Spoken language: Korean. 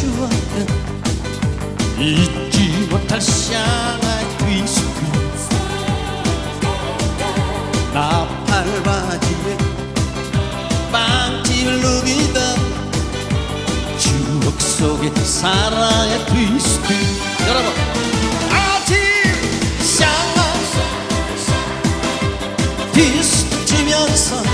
추억은 잊지 못할 샤나 뒤스크 나팔바지에 빵집을 누비던 추억 속에 사랑의 뒤스크 여러분 아직 샤나 뒤스크 치면서